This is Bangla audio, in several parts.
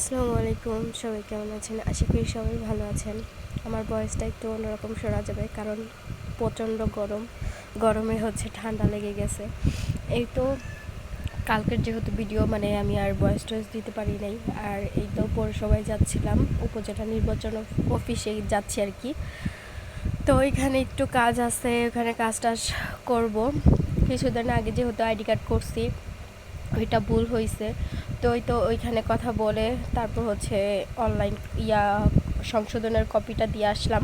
আসসালামু আলাইকুম। সবাই কেমন আছেন? আশা করি সবাই ভালো আছেন। আমার বয়সটা একটু অন্যরকম শোনা যাবে, কারণ প্রচণ্ড গরম। গরমে হচ্ছে ঠান্ডা লেগে গেছে। এই তো কালকের যেহেতু ভিডিও মানে আমি আর বয়স টয়েস দিতে পারি নাই। আর এই তো পৌরসভায় যাচ্ছিলাম, উপজেলা নির্বাচন অফিসে যাচ্ছি আর কি। তো এখানে একটু কাজ আছে, ওখানে কাজ টাজ করব। কিছুদিন আগে যেহেতু আইডি কার্ড করছি, ওইটা ভুল হয়েছে তো ওই তো ওইখানে কথা বলে তারপর হচ্ছে অনলাইন ইয়া সংশোধনের কপিটা দিয়ে আসলাম।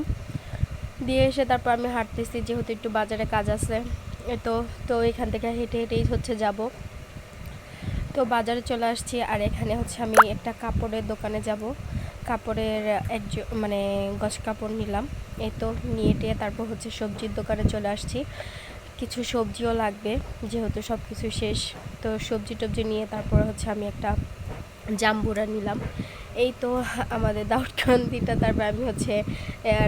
দিয়ে এসে তারপর আমি হাঁটতেছি, যেহেতু একটু বাজারে কাজ আছে, এ তো তো এখান থেকে হেঁটে হেঁটেই হচ্ছে যাব। তো বাজারে চলে আসছি আর এখানে হচ্ছে আমি একটা কাপড়ের দোকানে যাব। কাপড়ের এক মানে গছ কাপড় নিলাম এই তো নিয়ে টিয়ে তারপর হচ্ছে সবজির দোকানে চলে আসছি। কিছু সবজিও লাগবে, যেহেতু সব কিছু শেষ। তো সবজি টবজি নিয়ে তারপর হচ্ছে আমি একটা জাম্বুরা নিলাম। এই তো আমাদের দাউদকান্দিটা, তারপর আমি হচ্ছে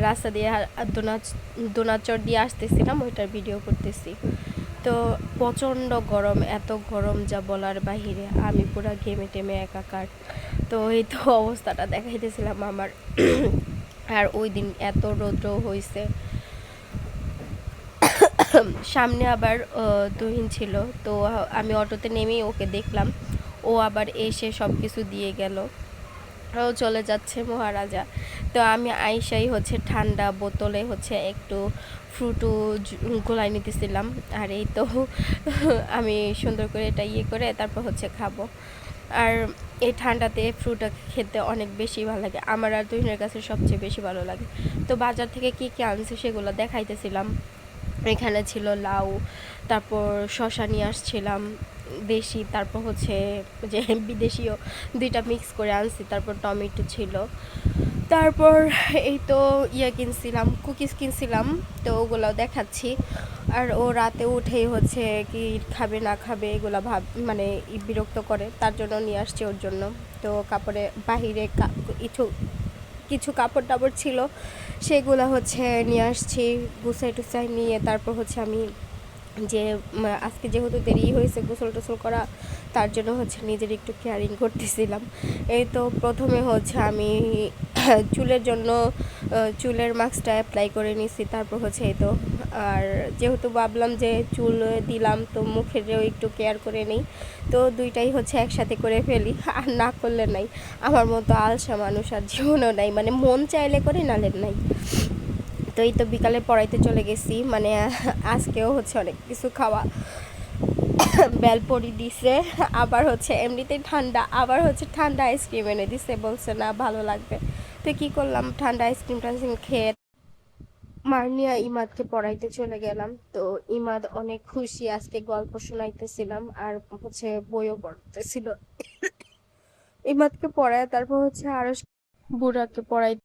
রাস্তা দিয়ে দোনাচ দোনাচর দিয়ে আসতেছিলাম, ওইটার ভিডিও করতেছি। তো প্রচণ্ড গরম, এত গরম যা বলার বাহিরে, আমি পুরো ঘেমে টেমে একাকার। তো এই তো অবস্থাটা দেখাইতেছিলাম আমার। আর ওই দিন এত রৌদ্র হয়েছে সামনে আবার তুহিন ছিল। তো আমি অটোতে নেমেই ওকে দেখলাম। ও আবার এসে সব কিছু দিয়ে গেল। ও চলে যাচ্ছে মহারাজা। তো আমি আইসাই হচ্ছে ঠান্ডা বোতলে হচ্ছে একটু ফ্রুটু গোলাই নিতেছিলাম। আর এই তো আমি সুন্দর করে এটা ইয়ে করে তারপর হচ্ছে খাব। আর এই ঠান্ডাতে ফ্রুটটা খেতে অনেক বেশি ভালো লাগে। আমার আর তুহিনের কাছে সবচেয়ে বেশি ভালো লাগে। তো বাজার থেকে কী কী আনছে সেগুলো দেখাইতেছিলাম। এখানে ছিল লাউ, তারপর শশা নিয়ে আসছিলাম, দেশি, তারপর হচ্ছে যে বিদেশিও দুইটা মিক্স করে আনছি, তারপর টমেটো ছিল। তারপর এই তো ইয়ে কিনছিলাম কুকিজ কিনছিলাম, তো ওগুলো দেখাচ্ছি। আর ও রাতে উঠেই হচ্ছে কি খাবে না খাবে এগুলো ভাব মানে বিরক্ত করে, তার জন্য নিয়ে আসছি ওর জন্য। তো কাপড়ে বাহিরে কিছু কিছু কাপড় টাপড় ছিল, সেগুলো হচ্ছে নিয়ে আসছি গুসাই টুসাই নিয়ে তারপর হচ্ছে আমি যে আজকে যেহেতু দেরি হয়েছে গোসল টোসল করা, তার জন্য হচ্ছে নিজের একটু কেয়ারিং করতেছিলাম। এই তো প্রথমে হচ্ছে আমি চুলের জন্য চুলের মাস্কটা অ্যাপ্লাই করে নিছি, তারপর হচ্ছে এই তো আর যেহেতু ভাবলাম যে চুল দিলাম, তো মুখেরও একটু কেয়ার করে নেই। তো দুইটাই হচ্ছে একসাথে করে ফেলি, আর না করলে নাই। আমার মতো আলসা মানুষ আর জীবনও নাই মানে মন চাইলে করে নালে নাই। তো এই তো বিকালে পড়াইতে চলে গেছি মানে আজকেও হচ্ছে অনেক কিছু খাওয়া বেলপরি দিছে, আবার হচ্ছে এমনিতেই ঠান্ডা, আবার হচ্ছে ঠান্ডা আইসক্রিম এনে দিছে, বলছে না, ভালো লাগবে। তো কি করলাম, ঠান্ডা আইসক্রিম টাইসক্রিম খেয়ে মার্নিয়া ইমাদকে পড়াইতে চলে গেলাম। তো ইমাদ অনেক খুশি আজকে গল্প শোনাইতেছিলাম আর হচ্ছে বইও পড়তেছিল। ইমাদকে পড়ায় তারপর হচ্ছে আরও বুড়াকে পড়াই